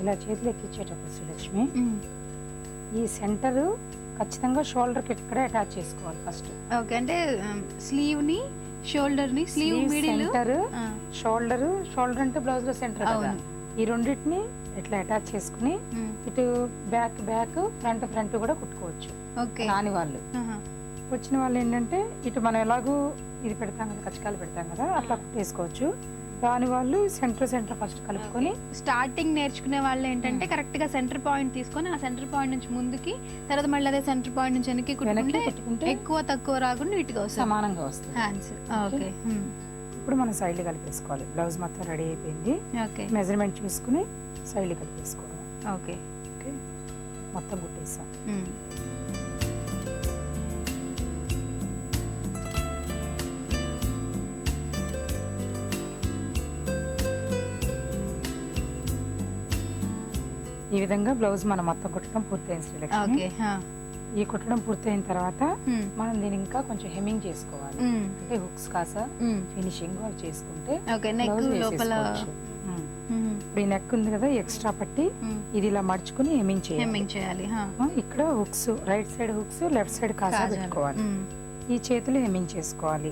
ఇలా చేతులు ఎక్కించేటప్పుడు శ్రీలక్ష్మి మ్మ్. ఈ సెంటర్ ఖచ్చితంగా షోల్డర్కి ఇక్కడ అటాచ్ చేసుకోవాలి ఫస్ట్. ఓకే అంటే స్లీవ్ని షోల్డర్ని sleeve middle centre shoulder shoulder అంటే బ్లౌజ్లో సెంటర్ కదా. ఈ రెండింటిని ఇట్లా అటాచ్ చేసుకుని ఇటు బ్యాక్ బ్యాక్ ఫ్రంట్ ఫ్రంట్ కూడా కుట్టుకోవచ్చు. ఓకే. రాని వాళ్ళు. వచ్చిన వాళ్ళు ఏంటంటే ఇటు మనం ఎలాగూ ఇది పెడతాం కదా కచ్చకాలు పెడతాం కదా అట్లా కుట్టేసుకోవచ్చు. రాని వాళ్ళు సెంటర్ సెంటర్ ఫస్ట్ కలుపుకొని స్టార్టింగ్ నేర్చుకునే వాళ్ళు ఏంటంటే. కరెక్ట్గా సెంటర్ పాయింట్ తీసుకొని ఆ సెంటర్ పాయింట్ నుంచి ముందుకి తర్వాత మళ్ళీ అదే సెంటర్ పాయింట్ నుంచి వెనక్కి కుట్టుకుంటే ఎక్కువ తక్కువ రాకుండా నీట్గా వస్తుంది. సమానంగా వస్తుంది. హ్యాండ్స్. ఓకే. ఇప్పుడు మనం సైడ్లు కలిపేసుకోవాలి. బ్లౌజ్ మొత్తం రెడీ అయిపోయింది. ఓకే. మెజర్మెంట్ చూసుకుని సైడ్లు కలిపేసుకోవడం ఓకే. ఓకే. మొత్తం కుట్టేసాం. ఈ విధంగా బ్లౌజ్ మనం మొత్తం కుట్టడం పూర్తయింది శ్రీలక్ష్మి. ఈ కుట్టడం పూర్తయిన తర్వాత. మనం దీన్ని ఇంకా కొంచెం హెమ్మింగ్ చేసుకోవాలి. అంటే హుక్స్ కాస. ఫినిషింగ్ అవి చేసుకుంటే. ఇప్పుడు ఈ నెక్ ఉంది కదా ఎక్స్ట్రా పట్టి. ఇది ఇలా మడుచుకుని హెమ్మింగ్ చేయాలి ఇక్కడ hooks right side hooks left side Kasa. పెట్టుకోవాలి. ఈ చేతులు హెమ్మింగ్ చేసుకోవాలి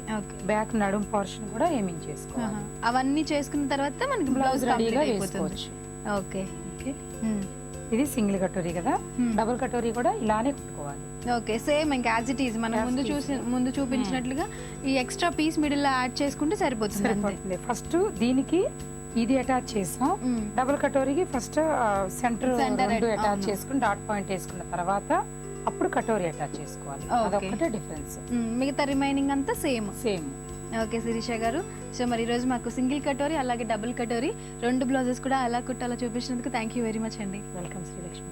బ్యాక్ నడుం పోర్షన్ కూడా హెమ్మింగ్ చేసుకోవాలి. అవన్నీ చేసుకున్న తర్వాత మనకి బ్లౌజ్ రెడీగా వేసుకోవచ్చు ఓకే ఓకే. ఇది సింగిల్ కటోరీ కదా. డబుల్ కటోరీ కూడా ఇలానే కుట్టుకోవాలి ఓకే సేమ్ ఇంకా యాజ్ ఇట్ ఈజ్ మనం ముందు. చూసి ముందు చూపించినట్లుగా ఈ ఎక్స్ట్రా పీస్ మిడిల్లో యాడ్ చేసుకుంటే సరిపోతుంది సరిపోతుంది ఫస్ట్ దీనికి ఇది అటాచ్ చేసాం. డబుల్ కటోరీకి ఫస్ట్ సెంటర్ రెండు అటాచ్. చేసుకుని డాట్ పాయింట్ వేసుకున్న తర్వాత అప్పుడు కటోరీ అటాచ్ చేసుకోవాలి. అదొక్కటే డిఫరెన్స్. మిగతా రిమైనింగ్ అంతా సేమ్ సేమ్ ఓకే శిరీష గారు. సో మరి ఈరోజు మాకు సింగిల్ కటోరీ అలాగే డబుల్ కటోరీ రెండు బ్లౌజెస్ కూడా అలా కుట్టాలో చూపించినందుకు థ్యాంక్ యూ వెరీ మచ్ అండి. వెల్కమ్ శ్రీలక్ష్మి.